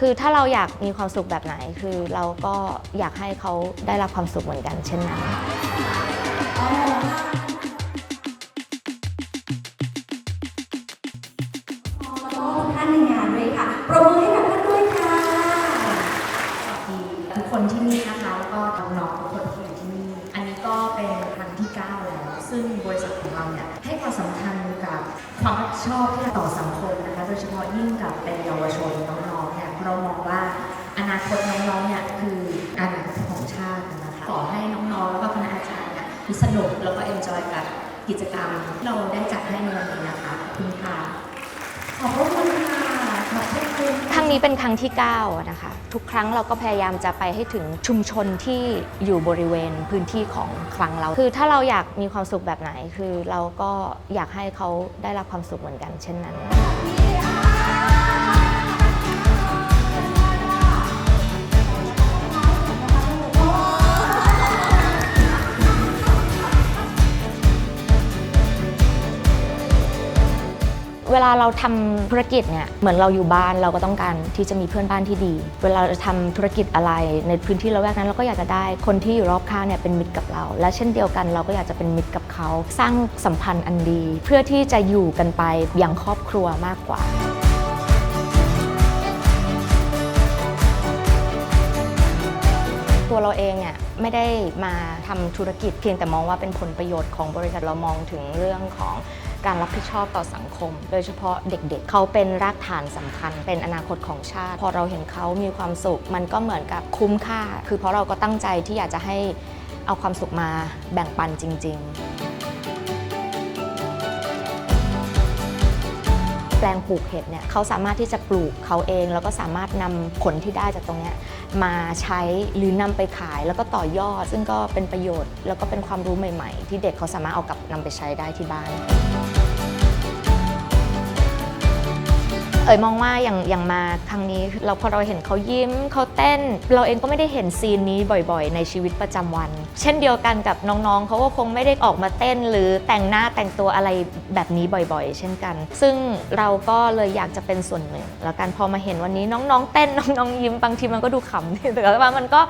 คือถ้าเราอยากมีความสุขแบบไหน คือเราก็อยากให้เขาได้รับความสุขเหมือนกัน เช่นนั้นท่านในงานด้วยค่ะปรบมือให้กับท่านด้วยค่ะทุกคนที่นี่นะคะแล้วก็น้องๆทุกคนที่อยู่ที่นี่ อันนี้ก็เป็นครั้งที่ 9 แล้ว ซึ่งบริษัทของเราเนี่ยให้ความสำคัญกับความรับผิดชอบที่ต่อสังคมนะคะ โดยเฉพาะยิ่งกับเป็นเยาวชน สนุกแล้วก็เอนจอยกับกิจกรรมที่เราได้จัดให้ในวันนี้นะคะขอบคุณค่ะขอบพระคุณค่ะขอบคุณครั้งนี้เป็นครั้งที่9นะคะทุกครั้งเราก็พยายามจะไปให้ถึงชุมชนที่อยู่บริเวณพื้นที่ของครั้งเรา คือถ้าเราอยากมีความสุขแบบไหนคือเราก็อยากให้เขาได้รับความสุขเหมือนกัน เช่นนั้น ลาเราทำธุรกิจเนี่ยเหมือนเราอยู่บ้านเราก็ต้องการที่จะมีเพื่อนบ้านที่ดี เวลาเราทำธุรกิจอะไรในพื้นที่ละแวกนั้นเราก็อยากจะได้คนที่อยู่รอบข้างเนี่ยเป็นมิตรกับเรา และเช่นเดียวกันเราก็อยากจะเป็นมิตรกับเขา สร้างสัมพันธ์อันดี เพื่อที่จะอยู่กันไปอย่างครอบครัวมากกว่าตัวเราเองเนี่ย ไม่ได้มาทำธุรกิจเพียงแต่มองว่าเป็นผลประโยชน์ของบริษัทเรามองถึงเรื่องของการรับผิดชอบต่อสังคม โดยเฉพาะเด็กๆเขาเป็นรากฐานสำคัญ เป็นอนาคตของชาติ พอเราเห็นเขามีความสุข มันก็เหมือนกับคุ้มค่า คือเพราะเราก็ตั้งใจที่อยากจะให้เอาความสุขมาแบ่งปันจริง ๆ แปลงปลูกเห็ดเนี่ยเขาสามารถที่จะปลูกเขาเอง แล้วก็สามารถนำผลที่ได้จากตรงนี้มาใช้หรือนำไปขายแล้วก็ต่อยอด ซึ่งก็เป็นประโยชน์ แล้วก็เป็นความรู้ใหม่ ๆ ที่เด็กเขาสามารถเอากลับนำไปใช้ได้ที่บ้าน เอ๋ยมองว่าอย่างอย่างมาครั้งนี้เราพอเราเห็นเขายิ้มเขาเต้น เราเองก็ไม่ได้เห็นซีนนี้บ่อยๆ ในชีวิตประจำวัน เช่นเดียวกันกับน้องๆเขาก็คงไม่ได้ออกมาเต้น หรือแต่งหน้าแต่งตัวอะไรแบบนี้บ่อยๆ เช่นกัน ซึ่งเราก็เลยอยากจะเป็นส่วนหนึ่ง แล้วกันพอมาเห็นวันนี้น้องๆ เต้นน้องๆยิ้มบางทีมันก็ดูขำแต่ว่ามันก็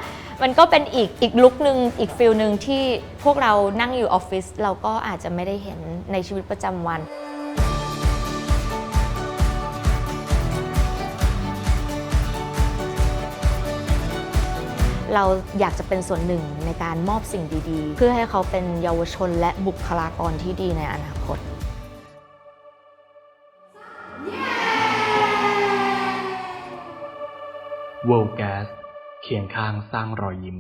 มันก็เป็นอีกอีกลุคหนึ่งอีกฟิลหนึ่งที่พวกเรานั่งอยู่ออฟฟิศเราก็อาจจะไม่ได้เห็นในชีวิตประจำวัน เราอยากจะเป็นส่วนหนึ่งในการมอบสิ่งดีๆ เพื่อให้เขาเป็นเยาวชนและบุคลากรที่ดีในอนาคต World Gas เคียงข้างสร้างรอยยิ้ม